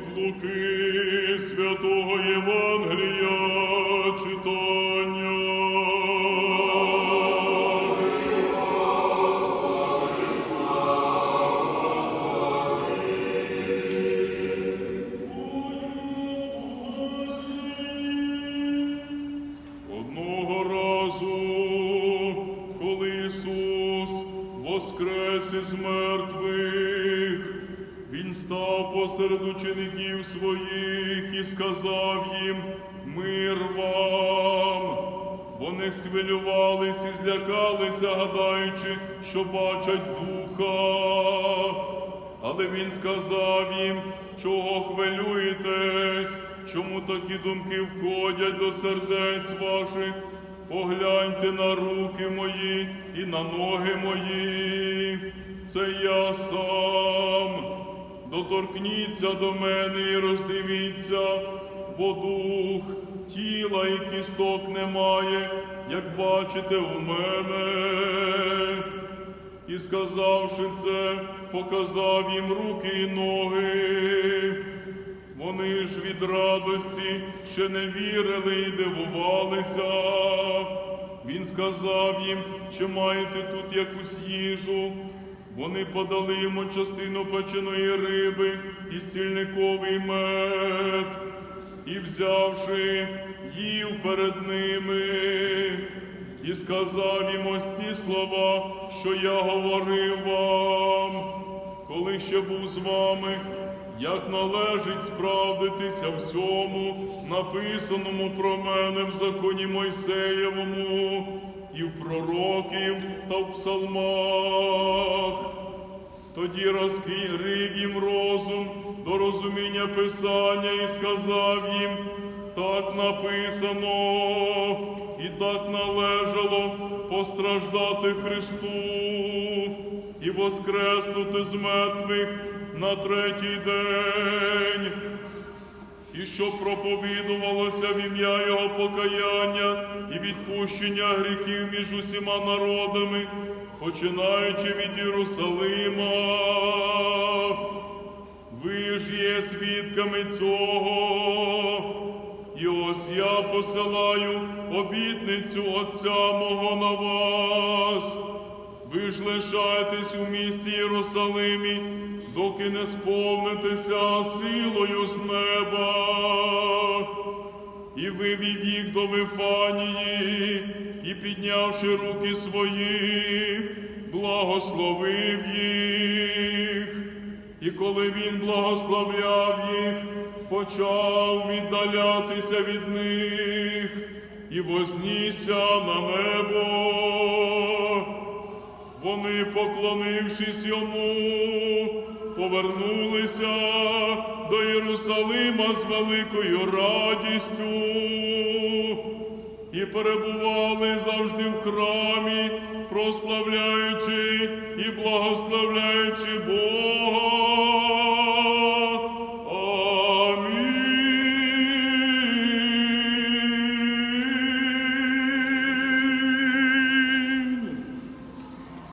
від Луки святого Євангелія читання. Одного разу, коли Ісус воскрес із мертвих, Він став посеред учеників своїх і сказав їм мир вам. Вони схвилювались і злякалися, гадаючи, що бачать духа. Але він сказав їм, чого хвилюєтесь, чому такі думки входять до сердець ваших. Погляньте на руки мої і на ноги мої. Це я сам. Доторкніться до мене і роздивіться, бо дух тіла і кісток немає, як бачите у мене. І сказавши це, показав їм руки і ноги. Вони ж від радості ще не вірили і дивувалися. Він сказав їм, чи маєте тут якусь їжу. Вони подали йому частину печеної риби і стільниковий мед, і взявши, їв перед ними. І сказав їм ось ці слова, що я говорив вам, коли ще був з вами, як належить справдитися всьому, написаному про мене в законі Мойсеєвому, і в пророків та в псалмах. Тоді розкрив їм розум до розуміння Писання і сказав їм, так написано, і так належало постраждати Христу і воскреснути з мертвих на третій день. І щоб проповідувалося в ім'я Його покаяння і відпущення гріхів між усіма народами, починаючи від Єрусалима. Ви ж є свідками цього. І ось я посилаю обітницю Отця мого на вас. Ви ж лишайтесь у місті Єрусалимі, доки не сповнитеся силою з неба. І вивів їх до Вифанії, і піднявши руки свої, благословив їх. І коли він благословляв їх, почав віддалятися від них і вознісся на небо. Вони, поклонившись йому, повернулися до Єрусалима з великою радістю і перебували завжди в храмі, прославляючи і благословляючи Бога.